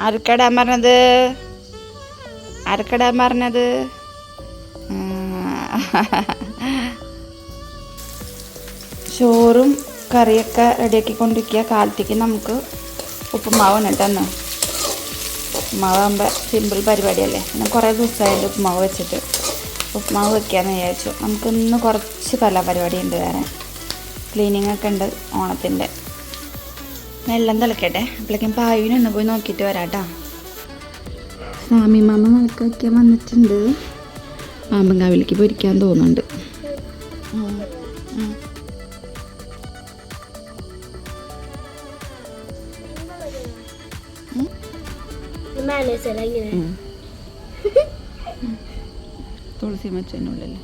ആർക്കടാൻ പറഞ്ഞത് ആർക്കടാൻ പറഞ്ഞത് ചോറും കറിയൊക്കെ റെഡിയാക്കിക്കൊണ്ടിരിക്കുക. കാലത്തേക്ക് നമുക്ക് ഉപ്പുമാവാണ് ഉപ്പുമാവ് ഉപ്പുമാവാകുമ്പോൾ സിമ്പിൾ പരിപാടിയല്ലേ. പിന്നെ കുറേ ദിവസമായിട്ട് ഉപ്പുമാവ് വെച്ചിട്ട്. ഉപ്പുമാവ് വെക്കാമെന്ന് വിചാരിച്ചു. നമുക്കിന്ന് കുറച്ച് കലാപരിപാടി ഉണ്ട് വേറെ. ക്ലീനിങ് ഒക്കെ ഉണ്ട് ഓണത്തിന്റെ. വെള്ളം തിളക്കട്ടെ. അപ്പോഴേക്കും പായുവിനൊന്ന് പോയി നോക്കിയിട്ട് വരാം കേട്ടോ സ്വാമി മാമ വിളക്ക് വയ്ക്കാൻ വന്നിട്ടുണ്ട്. പാമ്പങ്കാവിലേക്ക് പൊരിക്കാൻ തോന്നുന്നുണ്ട്. തുളസി മച്ചനുള്ളിൽ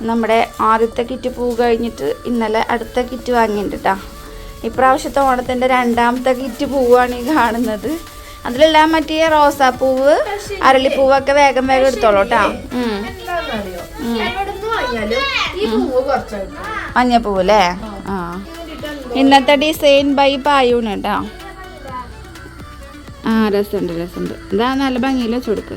നമ്മുടെ ആദ്യത്തെ കിറ്റ് പൂ കഴിഞ്ഞിട്ട് ഇന്നലെ അടുത്ത കിറ്റ് വാങ്ങിയിട്ടുണ്ട് കേട്ടോ ഇപ്രാവശ്യത്തെ ഓണത്തിന്റെ രണ്ടാമത്തെ കിറ്റ് പൂവാണ് ഈ കാണുന്നത്. അതിലെല്ലാം മറ്റേ റോസാപ്പൂവ് അരളിപ്പൂവൊക്കെ വേഗം വേഗം എടുത്തോളൂ കേട്ടോ മഞ്ഞപ്പൂവ് അല്ലേ ആ. ഇന്നത്തെ ഡിസൈൻ ബൈ പായൂണ് കേട്ടോ ആ രസമുണ്ട് രസമുണ്ട് ഇതാ നല്ല ഭംഗിയിൽ വെച്ചു കൊടുക്ക്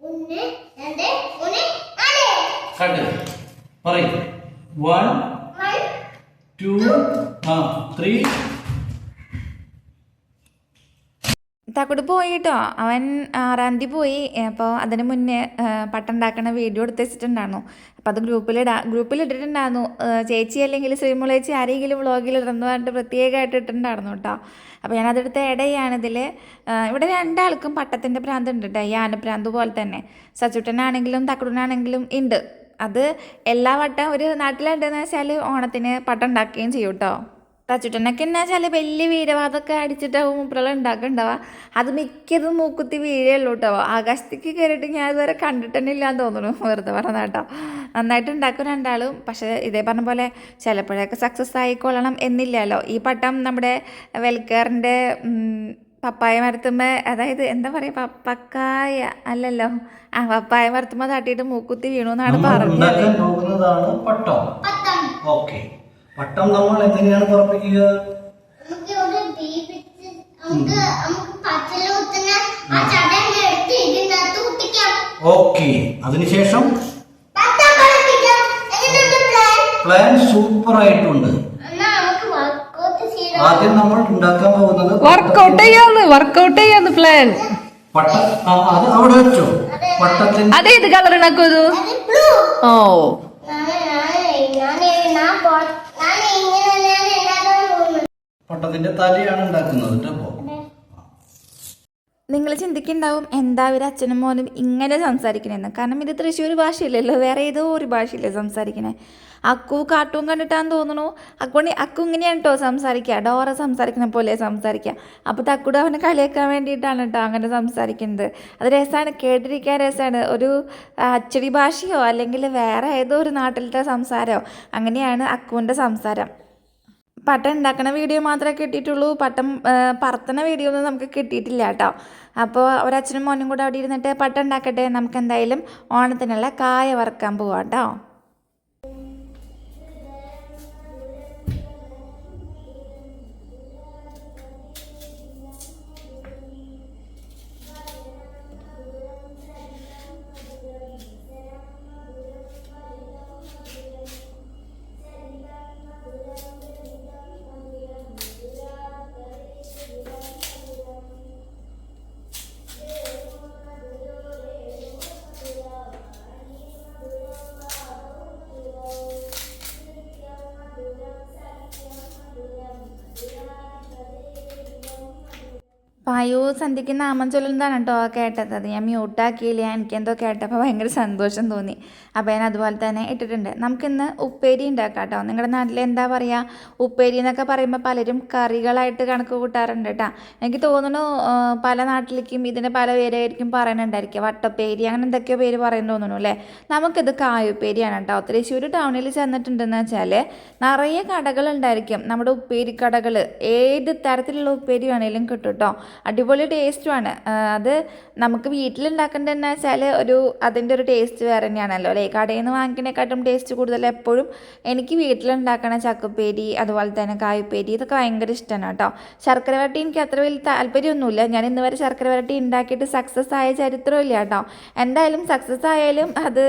ഒന്ന് രണ്ട് മൂന്ന് നാല് കണ്ട് പറയും വൺ ടു ആ ത്രീ തക്കുട് പോയി കേട്ടോ അവൻ ആറാം തീയതി പോയി. അപ്പോൾ അതിന് മുന്നേ പട്ടുണ്ടാക്കണ വീഡിയോ എടുത്ത് വെച്ചിട്ടുണ്ടായിരുന്നു. അപ്പോൾ അത് ഗ്രൂപ്പിലിടാ ഗ്രൂപ്പിലിട്ടിട്ടുണ്ടായിരുന്നു ചേച്ചി അല്ലെങ്കിൽ ശ്രീമുള ചേച്ചി ആരെങ്കിലും വ്ളോഗിൽ ഇടുന്നു പറഞ്ഞിട്ട് പ്രത്യേകമായിട്ട് ഇട്ടിട്ടുണ്ടായിരുന്നു കേട്ടോ. അപ്പോൾ ഞാനതെടുത്ത് ചെയ്യാണ് ഇതിൽ ഇവിടെ രണ്ടാൾക്കും പട്ടത്തിന്റെ ഭ്രാന്ത് ഉണ്ട് കേട്ടോ. ഈ ആനപ്രാന്ത് പോലെ തന്നെ. സച്ചുട്ടനാണെങ്കിലും തക്കുടനാണെങ്കിലും ഉണ്ട് അത് എല്ലാ വട്ടം ഒരു നാട്ടിലുണ്ടെന്ന് വെച്ചാൽ ഓണത്തിന് പട്ടം ഉണ്ടാക്കുകയും ചെയ്യും കേട്ടോ. തച്ചുട്ടനൊക്കെ എന്നാ വെച്ചാൽ വലിയ വീരവാദമൊക്കെ അടിച്ചിട്ടാവും മൂപ്പറെല്ലാം ഉണ്ടാക്കുന്നുണ്ടാവുക അത് മിക്കതും മൂക്കുത്തി വീഴേ കേട്ടോ. ആകാശത്തേക്ക് കയറിയിട്ട് ഞാൻ ഇതുവരെ കണ്ടിട്ടന്നെ ഇല്ലാന്ന് തോന്നുന്നു. വെറുതെ പറഞ്ഞ കേട്ടോ. നന്നായിട്ട് ഉണ്ടാക്കും രണ്ടാളും. പക്ഷേ ഇതേ പറഞ്ഞ പോലെ ചിലപ്പോഴൊക്കെ സക്സസ് ആയിക്കൊള്ളണം എന്നില്ലല്ലോ. ഈ പട്ടം നമ്മുടെ വെൽക്കറിന്റെ പപ്പായ മരത്തുമ്മ അതായത് എന്താ പറയുക പപ്പക്കായ അല്ലല്ലോ. ആ പപ്പായ മരത്തുമ്മ തട്ടിയിട്ട് മൂക്കുത്തി വീണു എന്നാണ് പറഞ്ഞത്. പട്ടം നമ്മൾ എങ്ങനെയാണ് തുറപ്പിക്കുക ഓക്കെ അതിനുശേഷം പ്ലാൻ സൂപ്പർ ആയിട്ടുണ്ട് ആദ്യം നമ്മൾ ഉണ്ടാക്കാൻ പോകുന്നത് വർക്കൗട്ട് ചെയ്യാന്ന് വർക്കൗട്ട് ചെയ്യാന്ന് പ്ലാൻ പട്ട അത് അവിടെ വെച്ചോ പട്ടത്തിന്റെ അതേത് കളർ ഉണ്ടാക്കൂ ഓ ഞാൻ ഞാൻ ഞാൻ ഞാൻ പൊറ- ഞാൻ ഇങ്ങനെ ഞാൻ ഉണ്ടാക്കാൻ പോകുന്നു പട്ടത്തിന്റെ തലയാണ് ഉണ്ടാക്കുന്നത് കേട്ടോ നിങ്ങൾ ചിന്തിക്കുന്നുണ്ടാവും എന്താ ഒരു അച്ഛനും മോനും ഇങ്ങനെ സംസാരിക്കണേന്ന്. കാരണം ഇത് തൃശ്ശൂർ ഭാഷയില്ലല്ലോ വേറെ ഏതോ ഒരു ഭാഷയില്ലേ സംസാരിക്കണേ. അക്കു കാർട്ടൂൺ കണ്ടിട്ടാന്ന് തോന്നുന്നു. അക്കുണി അക്കു ഇങ്ങനെയാണ് കേട്ടോ സംസാരിക്കുക ഡോറ സംസാരിക്കുന്ന പോലെ സംസാരിക്കുക അപ്പോൾ തക്കുട് അവനെ കളിയാക്കാൻ വേണ്ടിയിട്ടാണ് കേട്ടോ അങ്ങനെ സംസാരിക്കുന്നത്. അത് രസമാണ് കേട്ടിരിക്കാൻ രസമാണ് ഒരു അച്ചടി ഭാഷയോ അല്ലെങ്കിൽ വേറെ ഏതോ ഒരു നാട്ടിലത്തെ സംസാരമോ അങ്ങനെയാണ് അക്കുവിന്റെ സംസാരം. പട്ടം ഉണ്ടാക്കണ വീഡിയോ മാത്രമേ കിട്ടിയിട്ടുള്ളൂ. പട്ടം പറത്തണ വീഡിയോ ഒന്നും നമുക്ക് കിട്ടിയിട്ടില്ല കേട്ടോ. അപ്പോൾ ഒരച്ഛനും മോനും കൂടെ അവിടെ ഇരുന്നിട്ട് പട്ടം ഉണ്ടാക്കട്ടെ. നമുക്ക് എന്തായാലും ഓണത്തിനുള്ള കായ വറുക്കാൻ പോവാം കേട്ടോ. പായു സന്ധ്യയ്ക്ക് നാമം ചൊല്ലുന്നതാണ് കേട്ടോ കേട്ടത്. അത് ഞാൻ മ്യൂട്ടാക്കിയില്ല എനിക്കെന്തോ കേട്ടപ്പോൾ ഭയങ്കര സന്തോഷം തോന്നി. അപ്പോൾ ഞാൻ അതുപോലെ തന്നെ ഇട്ടിട്ടുണ്ട്. നമുക്കിന്ന് ഉപ്പേരി ഉണ്ടാക്കാം കേട്ടോ. നിങ്ങളുടെ നാട്ടിൽ എന്താ പറയുക ഉപ്പേരി എന്നൊക്കെ പറയുമ്പോൾ പലരും കറികളായിട്ട് കണക്ക് കൂട്ടാറുണ്ട് കേട്ടോ. എനിക്ക് തോന്നുന്നു പല നാട്ടിലേക്കും ഇതിന്റെ പല പേരായിരിക്കും പറയുന്നുണ്ടായിരിക്കും വട്ടപ്പേരി അങ്ങനെ എന്തൊക്കെയോ പേര് പറയുന്നു തോന്നുന്നു അല്ലേ? നമുക്കിത് കായുപ്പേരിയാണ് കേട്ടോ. തൃശ്ശൂർ ടൗണിൽ ചെന്നിട്ടുണ്ടെന്ന് വെച്ചാൽ നിറയെ കടകളുണ്ടായിരിക്കും. നമ്മുടെ ഉപ്പേരി കടകൾ ഏത് തരത്തിലുള്ള ഉപ്പേരി വേണേലും കിട്ടും കേട്ടോ. അടിപൊളി ടേസ്റ്റുമാണ് അത് നമുക്ക് വീട്ടിലുണ്ടാക്കേണ്ടതെന്ന് വെച്ചാൽ ഒരു അതിന്റെ ഒരു ടേസ്റ്റ് വേറെ തന്നെയാണല്ലോ അല്ലേ? കടയിൽ നിന്ന് വാങ്ങിക്കുന്നതിനെക്കാട്ടും ടേസ്റ്റ് കൂടുതൽ എപ്പോഴും എനിക്ക് വീട്ടിലുണ്ടാക്കണ ചക്കപ്പേരി അതുപോലെ തന്നെ കായ്പേരി ഇതൊക്കെ ഭയങ്കര ഇഷ്ടമാണ് കേട്ടോ. ശർക്കര വരട്ടി എനിക്ക് അത്ര വലിയ താല്പര്യമൊന്നുമില്ല. ഞാൻ ഇന്ന് വരെ ശർക്കര വരട്ടി ഉണ്ടാക്കിയിട്ട് സക്സസ് ആയ ചരിത്രമില്ല കേട്ടോ. എന്തായാലും സക്സസ് ആയാലും അത്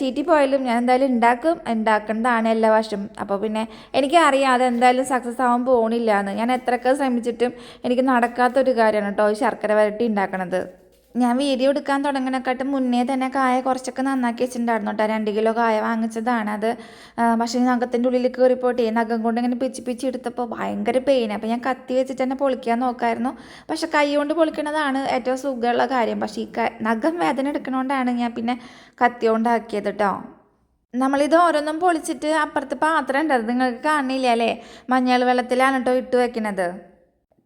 ചീറ്റിപ്പോയാലും ഞാൻ എന്തായാലും ഉണ്ടാക്കും. ഉണ്ടാക്കേണ്ടതാണ് എല്ലാ വർഷവും. അപ്പോൾ പിന്നെ എനിക്കറിയാം അത് എന്തായാലും സക്സസ് ആവാൻ പോകണില്ല എന്ന് ഞാൻ എത്രയൊക്കെ ശ്രമിച്ചിട്ടും എനിക്ക് നടക്കാത്തൊരു കാര്യമാണ് കേട്ടോ ശർക്കര വരട്ടി ഉണ്ടാക്കണത്. ഞാൻ വീഡിയോ എടുക്കാൻ തുടങ്ങണക്കാട്ടും മുന്നേ തന്നെ കായ കുറച്ചൊക്കെ നന്നാക്കി വെച്ചിട്ടുണ്ടായിരുന്നു കേട്ടോ. രണ്ട് കിലോ കായ വാങ്ങിച്ചതാണ് അത്. പക്ഷേ നഖത്തിന്റെ ഉള്ളിൽ കയറിപ്പോട്ടെ നഖം കൊണ്ട് ഇങ്ങനെ പിച്ചി പിച്ചി എടുത്തപ്പോൾ ഭയങ്കര പെയിൻ അപ്പോൾ ഞാൻ കത്തി വെച്ചിട്ട് തന്നെ പൊളിക്കാൻ നോക്കായിരുന്നു. പക്ഷേ കൈ കൊണ്ട് പൊളിക്കണതാണ് ഏറ്റവും സുഖമുള്ള കാര്യം. പക്ഷേ ഈ നഖം വേദന എടുക്കണോണ്ടാണ് ഞാൻ പിന്നെ കത്തി കൊണ്ടാക്കിയത് കേട്ടോ. നമ്മളിത് ഓരോന്നും പൊളിച്ചിട്ട് അപ്പുറത്ത് പാത്രം ഉണ്ടായിരുന്നു നിങ്ങൾക്ക് കാണില്ല അല്ലേ? മഞ്ഞൾ വെള്ളത്തിലാണ് കേട്ടോ ഇട്ട് വെക്കണത്.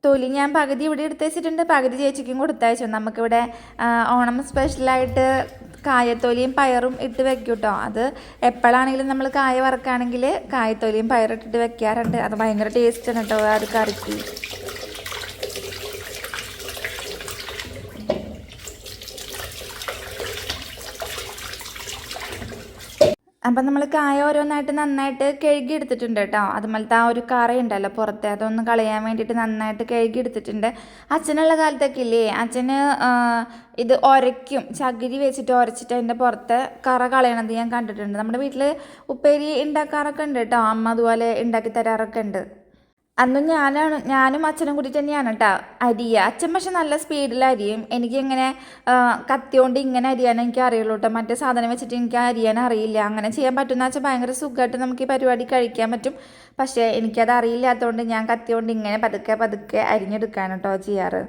തൊലി ഞാൻ പകുതി ഇവിടെ എടുത്ത് വെച്ചിട്ടുണ്ട് പകുതി ചേച്ചിക്കും കൊടുത്തയച്ചു. നമുക്കിവിടെ ഓണം സ്പെഷ്യലായിട്ട് കായത്തൊലിയും പയറും ഇട്ട് വെക്കും കേട്ടോ അത് എപ്പോഴാണെങ്കിലും നമ്മൾ കായ വറക്കുകയാണെങ്കിൽ കായത്തൊലിയും പയറിട്ടിട്ട് വെക്കാറുണ്ട്. അത് ഭയങ്കര ടേസ്റ്റാണ് കേട്ടോ അത് കറിക്ക്. അപ്പം നമ്മൾ കായ ഓരോന്നായിട്ട് നന്നായിട്ട് കഴുകി എടുത്തിട്ടുണ്ട് കേട്ടോ അതുപോലത്തെ ആ ഒരു കറയുണ്ടല്ലോ പുറത്തെ അതൊന്ന് കളയാൻ വേണ്ടിയിട്ട് നന്നായിട്ട് കഴുകി എടുത്തിട്ടുണ്ട് അച്ഛനുള്ള കാലത്തൊക്കെ ഇല്ലേ അച്ഛന് ഇത് ഉരയ്ക്കും ചകിരി വെച്ചിട്ട് ഉരച്ചിട്ട് അതിന്റെ പുറത്തെ കറ കളയണത് ഞാൻ കണ്ടിട്ടുണ്ട്. നമ്മുടെ വീട്ടിൽ ഉപ്പേരി ഉണ്ടാക്കാറൊക്കെ ഉണ്ട് കേട്ടോ അമ്മ അതുപോലെ ഉണ്ടാക്കി തരാറൊക്കെ ഉണ്ട്. അന്ന് ഞാനാണ് ഞാനും അച്ഛനും കൂടി തന്നെയാണ് കേട്ടോ അരിയുക അച്ഛൻ പക്ഷെ നല്ല സ്പീഡിൽ അരിയും. എനിക്കിങ്ങനെ കത്തിയോണ്ട് കത്തി ഇങ്ങനെ അരിയാൻ എനിക്ക് അറിയുള്ളൂ കേട്ടോ മറ്റേ സാധനം വെച്ചിട്ട് എനിക്ക് അരിയാൻ അറിയില്ല. അങ്ങനെ ചെയ്യാൻ പറ്റുന്ന വെച്ചാൽ ഭയങ്കര സുഖമായിട്ട് നമുക്ക് ഈ പരിപാടി കഴിക്കാൻ പറ്റും. പക്ഷേ എനിക്കത് അറിയില്ലാത്തതുകൊണ്ട് ഞാൻ കത്തിയോണ്ട് ഇങ്ങനെ പതുക്കെ പതുക്കെ അരിഞ്ഞെടുക്കാണ് കേട്ടോ ചെയ്യാറ്.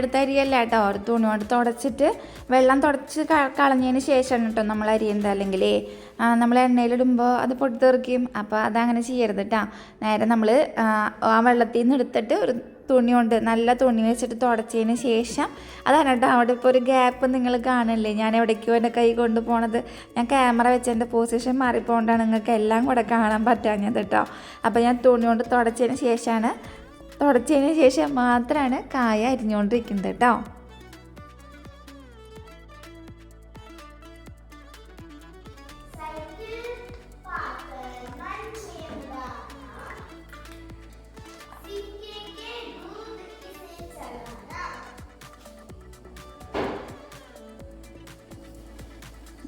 എടുത്ത് അരിയല്ല കേട്ടോ. ഒരു തുണി കൊണ്ട് തുടച്ചിട്ട് വെള്ളം തുടച്ച് കളഞ്ഞതിന് ശേഷമാണ് കേട്ടോ നമ്മൾ അരിയുന്നത് അല്ലെങ്കിൽ നമ്മൾ എണ്ണയിലിടുമ്പോൾ അത് പൊട്ടിത്തെറിക്കും അപ്പോൾ അതങ്ങനെ ചെയ്യരുത് കേട്ടോ നേരെ നമ്മൾ ആ വെള്ളത്തിൽ നിന്ന് എടുത്തിട്ട് ഒരു തുണി കൊണ്ട് നല്ല തുണി വെച്ചിട്ട് തുടച്ചതിന് ശേഷം അതാണ് കേട്ടോ അവിടെ ഇപ്പോൾ ഒരു ഗ്യാപ്പ് നിങ്ങൾ കാണില്ലേ ഞാൻ എവിടേക്കോ എന്റെ കൈ കൊണ്ട് പോണത്. ഞാൻ ക്യാമറ വെച്ച് എന്റെ പൊസിഷൻ മാറിപ്പോകൊണ്ടാണ് നിങ്ങൾക്ക് എല്ലാം കൂടെ കാണാൻ പറ്റാഞ്ഞത് കേട്ടോ അപ്പോൾ ഞാൻ തുണി കൊണ്ട് തുടച്ചതിന് ശേഷമാണ് തുടച്ചതിന് ശേഷം മാത്രമാണ് കായ അരിഞ്ഞുകൊണ്ടിരിക്കുന്നത് കേട്ടോ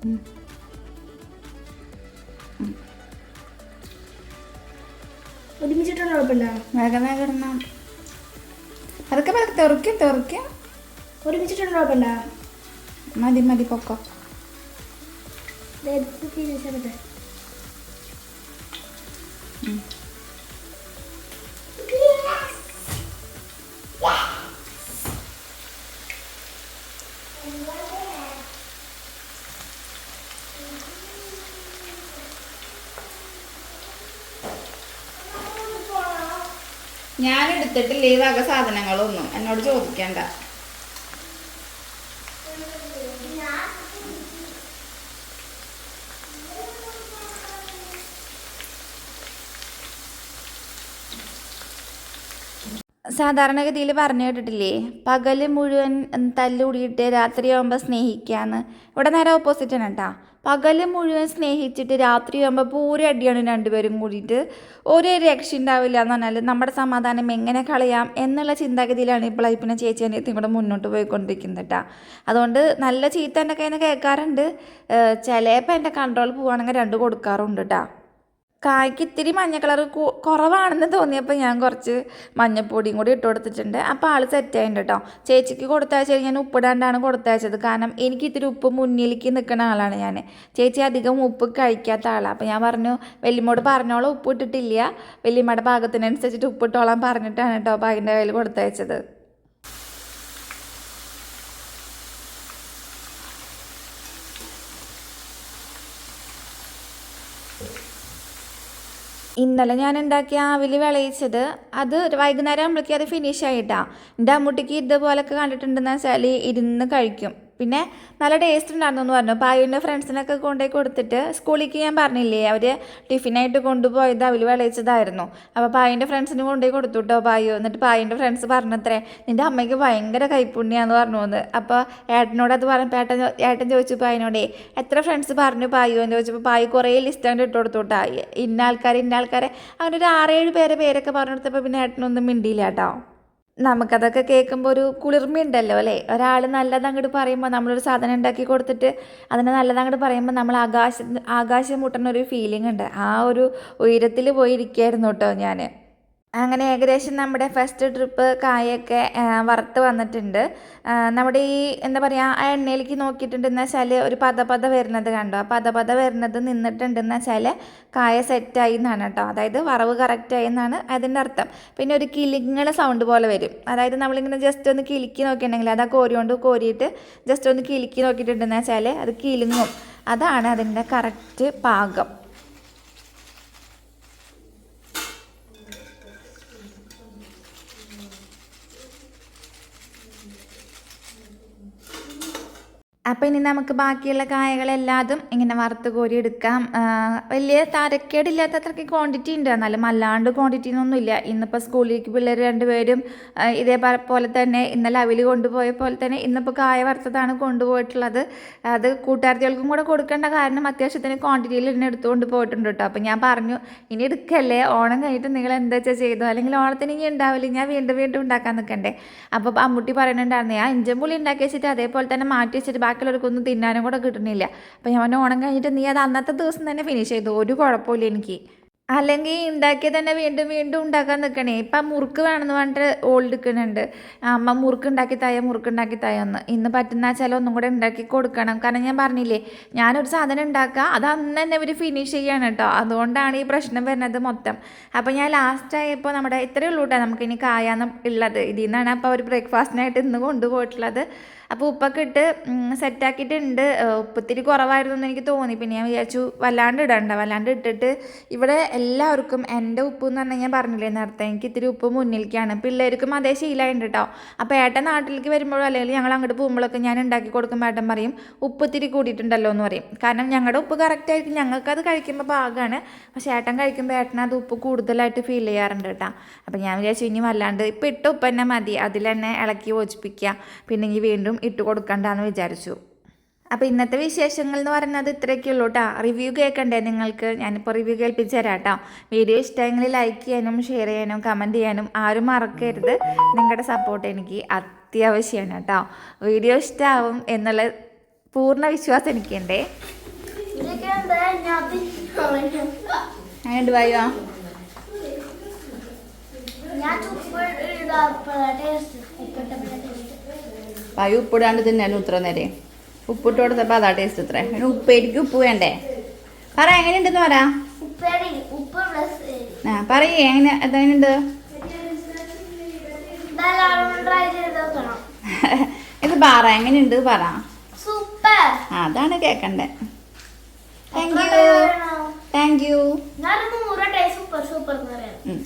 സൈക്കിൾ കുഴപ്പമില്ല വേഗം വേഗം ഇടണം അതൊക്കെ പതുക്കെ തെറുക്കും തെറുക്കും. ഒരുമിച്ചിട്ടുണ്ട് കുഴപ്പമില്ല മതി മതി പൊക്കോ. പറ്റേ ഞാൻ എടുത്തിട്ടില്ല ഈ വക സാധനങ്ങളൊന്നും. എന്നോട് ചോദിക്കണ്ട. സാധാരണഗതിയിൽ പറഞ്ഞു കേട്ടിട്ടില്ലേ? പകൽ മുഴുവൻ തല്ലുകൂടിയിട്ട് രാത്രിയാകുമ്പോൾ സ്നേഹിക്കാന്ന്. ഇവിടെ നേരെ ഓപ്പോസിറ്റ് ആണ് കേട്ടോ. പകൽ മുഴുവൻ സ്നേഹിച്ചിട്ട് രാത്രി ആകുമ്പോൾ പൂരം അടിയാണ് രണ്ടുപേരും കൂടിയിട്ട്. ഒരു രക്ഷ ഉണ്ടാവില്ല എന്ന് പറഞ്ഞാൽ നമ്മുടെ സമാധാനം എങ്ങനെ കളയാം എന്നുള്ള ചിന്താഗതിയിലാണ് ഇപ്പോൾ ലൈഫിനെ ചേച്ചി അനിയത്തിയും കൂടെ മുന്നോട്ട് പോയിക്കൊണ്ടിരിക്കുന്നത് കേട്ടോ അതുകൊണ്ട് നല്ല ചീത്ത എന്റെ കയ്യിൽ നിന്ന് കേൾക്കാറുണ്ട് ചിലപ്പോൾ എന്റെ കൺട്രോൾ പോവുകയാണെങ്കിൽ രണ്ട് കൊടുക്കാറുണ്ട് കേട്ടോ കായ്ക്ക് ഇത്തിരി മഞ്ഞ കളർ കുറവാണെന്ന് തോന്നിയപ്പോൾ ഞാൻ കുറച്ച് മഞ്ഞപ്പൊടിയും കൂടി ഇട്ട് കൊടുത്തിട്ടുണ്ട്. അപ്പോൾ ആൾ സെറ്റായിട്ടുണ്ട് കേട്ടോ ചേച്ചിക്ക് കൊടുത്തയച്ചാൽ ഞാൻ ഉപ്പിടാണ്ടാണ് കൊടുത്തയച്ചത്. കാരണം എനിക്ക് ഇത്തിരി ഉപ്പ് മുന്നിലേക്ക് നിൽക്കുന്ന ആളാണ് ഞാൻ ചേച്ചി അധികം ഉപ്പ് കഴിക്കാത്ത ആളാണ് അപ്പോൾ ഞാൻ പറഞ്ഞു വല്യമ്മോട് പറഞ്ഞോളം ഉപ്പ് ഇട്ടിട്ടില്ല. വല്യമ്മയുടെ ഉപ്പ് ഉപ്പിട്ടോളാൻ പറഞ്ഞിട്ടാണ് കേട്ടോ അപ്പോൾ അതിന്റെ കയ്യിൽ കൊടുത്തയച്ചത്. ഇന്നലെ ഞാൻ ഉണ്ടാക്കിയ ആവിൽ വിളയിച്ചത് അത് വൈകുന്നേരം ആകുമ്പോഴേക്കും അത് ഫിനിഷ് ആയിട്ടാ. എന്റെ അമ്മൂട്ടിക്ക് ഇതുപോലൊക്കെ കണ്ടിട്ടുണ്ടെന്ന് വെച്ചാൽ ഇരുന്ന് കഴിക്കും. പിന്നെ നല്ല ടേസ്റ്റ് ഉണ്ടായിരുന്നു പറഞ്ഞു. പായുവിന്റെ ഫ്രണ്ട്സിനൊക്കെ കൊണ്ടുപോയി കൊടുത്തിട്ട് സ്കൂളിലേക്ക് ഞാൻ പറഞ്ഞില്ലേ അവർ ടിഫിനായിട്ട് കൊണ്ടുപോയത് അവൽ വിളയിച്ചതായിരുന്നു. അപ്പോൾ പായുവിന്റെ ഫ്രണ്ട്സിന് കൊണ്ടുപോയി കൊടുത്തു കേട്ടോ പായു. എന്നിട്ട് പായുവിന്റെ ഫ്രണ്ട്സ് പറഞ്ഞത്രേ നിന്റെ അമ്മയ്ക്ക് ഭയങ്കര കൈപ്പുണ്യാന്ന് പറഞ്ഞു എന്ന് അപ്പോൾ ഏട്ടനോട് അത് പറഞ്ഞപ്പോൾ ഏട്ടൻ ഏട്ടൻ ചോദിച്ചു പായനോടേ എത്ര ഫ്രണ്ട്സ് പറഞ്ഞു പായു? എന്ന് ചോദിച്ചപ്പോൾ പായു കുറേ ലിസ്റ്റ് അങ്ങോട്ട് ഇട്ട് കൊടുത്തു ഇന്ന ആൾക്കാർ ഇന്ന ആൾക്കാരെ. അങ്ങനെ ഒരു ആറേഴ് പേരെ പേരൊക്കെ പറഞ്ഞു കൊടുത്തപ്പോൾ പിന്നെ ഏട്ടനൊന്നും മിണ്ടിയില്ല കേട്ടോ. നമുക്കതൊക്കെ കേൾക്കുമ്പോൾ ഒരു കുളിർമയുണ്ടല്ലോ അല്ലേ? ഒരാൾ നല്ലത് അങ്ങോട്ട് പറയുമ്പോൾ നമ്മളൊരു സാധനം ഉണ്ടാക്കി കൊടുത്തിട്ട് അതിനെ നല്ലത് അങ്ങോട്ട് പറയുമ്പോൾ നമ്മൾ ആകാശ ആകാശം മുട്ടുന്ന ഒരു ഫീലിംഗ് ഉണ്ട്. ആ ഒരു ഉയരത്തിൽ പോയി ഇരിക്കുകയായിരുന്നു കേട്ടോ ഞാൻ അങ്ങനെ ഏകദേശം നമ്മുടെ ഫസ്റ്റ് ട്രിപ്പ് കായൊക്കെ വറുത്ത് വന്നിട്ടുണ്ട്. നമ്മുടെ ഈ എന്താ പറയുക ആ എണ്ണയിലേക്ക് നോക്കിയിട്ടുണ്ടെന്ന് വെച്ചാൽ ഒരു പദപദ വരുന്നത് കണ്ടോ? ആ പദപദ വരുന്നത് നിന്നിട്ടുണ്ടെന്ന് വെച്ചാൽ കായ സെറ്റായി എന്നാണ് കേട്ടോ. അതായത് വറവ് കറക്റ്റായി എന്നാണ് അതിന്റെ അർത്ഥം. പിന്നെ ഒരു കിലിങ്ങൾ സൗണ്ട് പോലെ വരും. അതായത് നമ്മളിങ്ങനെ ജസ്റ്റ് ഒന്ന് കിലുക്കി നോക്കിയിട്ടുണ്ടെങ്കിൽ അത് കോരി കൊണ്ട് കോരിയിട്ട് ജസ്റ്റ് ഒന്ന് കിലുക്കി നോക്കിയിട്ടുണ്ടെന്ന് വെച്ചാൽ അത് കിലുങ്ങും അതാണ് അതിന്റെ കറക്റ്റ് പാകം അപ്പോൾ ഇനി നമുക്ക് ബാക്കിയുള്ള കായകളെല്ലാതും ഇങ്ങനെ വറുത്ത് കോരി എടുക്കാം. വലിയ തരക്കേടില്ലാത്ത അത്രയ്ക്ക് ക്വാണ്ടിറ്റി ഉണ്ട്. എന്നാലും അല്ലാണ്ട് ക്വാണ്ടിറ്റി ഒന്നും ഇല്ല ഇന്നിപ്പോൾ സ്കൂളിലേക്ക് പിള്ളേർ രണ്ടുപേരും ആ, ഇതേ പ- പോലെ തന്നെ ഇന്നലെ അവിൽ കൊണ്ടുപോയ പോലെ തന്നെ ഇന്നിപ്പോൾ കായ വറുത്തതാണ് കൊണ്ടുപോയിട്ടുള്ളത്. അത് കൂട്ടുകാർത്തികൾക്കും കൂടെ കൊടുക്കേണ്ട കാരണം അത്യാവശ്യത്തിന് ക്വാണ്ടിറ്റിയിൽ ഇന്നെ എടുത്തുകൊണ്ട് പോയിട്ടുണ്ട് കേട്ടോ. അപ്പോൾ ഞാൻ പറഞ്ഞു ഇനി എടുക്കല്ലേ? ഓണം കഴിഞ്ഞിട്ട് നിങ്ങൾ എന്താ വെച്ചാൽ ചെയ്തു? അല്ലെങ്കിൽ ഓണത്തിന് ഇനി ഉണ്ടാവില്ല ഞാൻ വീണ്ടും വീണ്ടും ഉണ്ടാക്കാൻ നിൽക്കണ്ടേ അപ്പോൾ അമ്മുട്ടി പറയുന്നുണ്ടായിരുന്നു ഞാൻ ഇഞ്ചൻ പുളി ഉണ്ടാക്കി വെച്ചിട്ട് അതേപോലെ തന്നെ മാറ്റി വെച്ചിട്ട് ബാക്കിയുള്ളവർക്കൊന്നും തിന്നാനും കൂടെ കിട്ടണില്ല. അപ്പോൾ ഞാൻ ഓണം കഴിഞ്ഞിട്ട് നീ അത് അന്നത്തെ ദിവസം തന്നെ ഫിനിഷ് ചെയ്തു? ഒരു കുഴപ്പമില്ല എനിക്ക്. അല്ലെങ്കിൽ ഉണ്ടാക്കി തന്നെ വീണ്ടും വീണ്ടും ഉണ്ടാക്കാൻ നിൽക്കണേ. ഇപ്പം മുറുക്ക് വേണമെന്ന് പറഞ്ഞിട്ട് ഓൾഡ് നിൽക്കുന്നുണ്ട് അമ്മ മുറുക്ക് ഉണ്ടാക്കി തായ മുറുക്ക് ഉണ്ടാക്കി തായെന്ന് ഇന്ന് പറ്റുന്ന വെച്ചാൽ ഒന്നും കൂടെ ഉണ്ടാക്കി കൊടുക്കണം. കാരണം ഞാൻ പറഞ്ഞില്ലേ ഞാനൊരു സാധനം ഉണ്ടാക്കുക അത് അന്ന് തന്നെ ഇവർ ഫിനിഷ് ചെയ്യാണ് കേട്ടോ. അതുകൊണ്ടാണ് ഈ പ്രശ്നം വരുന്നത് മൊത്തം. അപ്പോൾ ഞാൻ ലാസ്റ്റ് ആയപ്പോൾ നമ്മുടെ ഇത്രയേ ഉള്ളൂ കേട്ടോ നമുക്കിനി കായാന്ന് ഉള്ളത്. ഇതിൽ നിന്നാണ് അപ്പോൾ അവർ ബ്രേക്ക്ഫാസ്റ്റിനായിട്ട് ഇന്ന് കൊണ്ടുപോയിട്ടുള്ളത്. അപ്പോൾ ഉപ്പൊക്കെ ഇട്ട് സെറ്റാക്കിയിട്ടുണ്ട് ഉപ്പത്തിരി കുറവായിരുന്നു എന്ന് എനിക്ക് തോന്നി. പിന്നെ ഞാൻ വിചാരിച്ചു വല്ലാണ്ട് ഇടണ്ട. വല്ലാണ്ട് ഇട്ടിട്ട് ഇവിടെ എല്ലാവർക്കും എന്റെ ഉപ്പ് എന്ന് പറഞ്ഞാൽ ഞാൻ പറഞ്ഞില്ലേ നേരത്തെ എനിക്ക് ഇത്തിരി ഉപ്പ് മുന്നിലേക്കാണ് പിള്ളേർക്കും അതേ ശീലമുണ്ട് കേട്ടോ അപ്പോൾ ഏട്ടൻ നാട്ടിലേക്ക് വരുമ്പോഴോ അല്ലെങ്കിൽ ഞങ്ങൾ അങ്ങോട്ട് പോകുമ്പോഴൊക്കെ ഞാൻ ഉണ്ടാക്കി കൊടുക്കുമ്പോൾ ഏട്ടൻ പറയും ഉപ്പ് ഇത്തിരി കൂടിയിട്ടുണ്ടല്ലോ എന്ന് പറയും. കാരണം ഞങ്ങളുടെ ഉപ്പ് കറക്റ്റ് ആയിരിക്കും ഞങ്ങൾക്കത് കഴിക്കുമ്പോൾ പാകമാണ് പക്ഷേ ഏട്ടൻ കഴിക്കുമ്പോൾ ഏട്ടൻ അത് ഉപ്പ് കൂടുതലായിട്ട് ഫീൽ ചെയ്യാറുണ്ട് കേട്ടോ അപ്പോൾ ഞാൻ വിചാരിച്ചു ഇനി വല്ലാണ്ട് ഇപ്പം ഇട്ട ഉപ്പ് തന്നെ മതി. അതിൽ തന്നെ ഇളക്കി യോജിപ്പിക്കുക പിന്നെ ഇനി വീണ്ടും ഇട്ട് കൊടുക്കണ്ടെന്ന് വിചാരിച്ചു. അപ്പോൾ ഇന്നത്തെ വിശേഷങ്ങൾ എന്ന് പറയുന്നത് ഇത്രയൊക്കെ ഉള്ളൂ കേട്ടോ റിവ്യൂ കേൾക്കണ്ടേ നിങ്ങൾക്ക്? ഞാനിപ്പോൾ റിവ്യൂ കേൾപ്പിച്ച് തരാം കേട്ടോ വീഡിയോ ഇഷ്ടമെങ്കിൽ ലൈക്ക് ചെയ്യാനും ഷെയർ ചെയ്യാനും കമന്റ് ചെയ്യാനും ആരും മറക്കരുത്. നിങ്ങളുടെ സപ്പോർട്ട് എനിക്ക് അത്യാവശ്യമാണ് കേട്ടോ വീഡിയോ ഇഷ്ടമാവും എന്നുള്ള പൂർണ വിശ്വാസം എനിക്കുണ്ടേ. ഞാൻ ചുപ്പ് ഇടാ ടേസ്റ്റ് ഉപ്പിട്ടപ്പോഴാ വായു ഉപ്പിടാണ്ട് തിന്നാലും ഇത്ര നേരെ. ഉപ്പിട്ട് കൊടുത്തപ്പോൾ അതാ ടേസ്റ്റ് ഇത്ര. പിന്നെ ഉപ്പേരിക്ക് ഉപ്പ് വേണ്ടേ? പറ എങ്ങനെയുണ്ടെന്ന് പറ. ആ പറയേ എങ്ങനെ എങ്ങനെയുണ്ട് നോക്കണം ഇത് പറ എങ്ങനെയുണ്ട് പറ. സൂപ്പർ അതാണ് കേക്കണ്ടേ. Thank you thank you super super എന്ന് പറയാം. ഉം.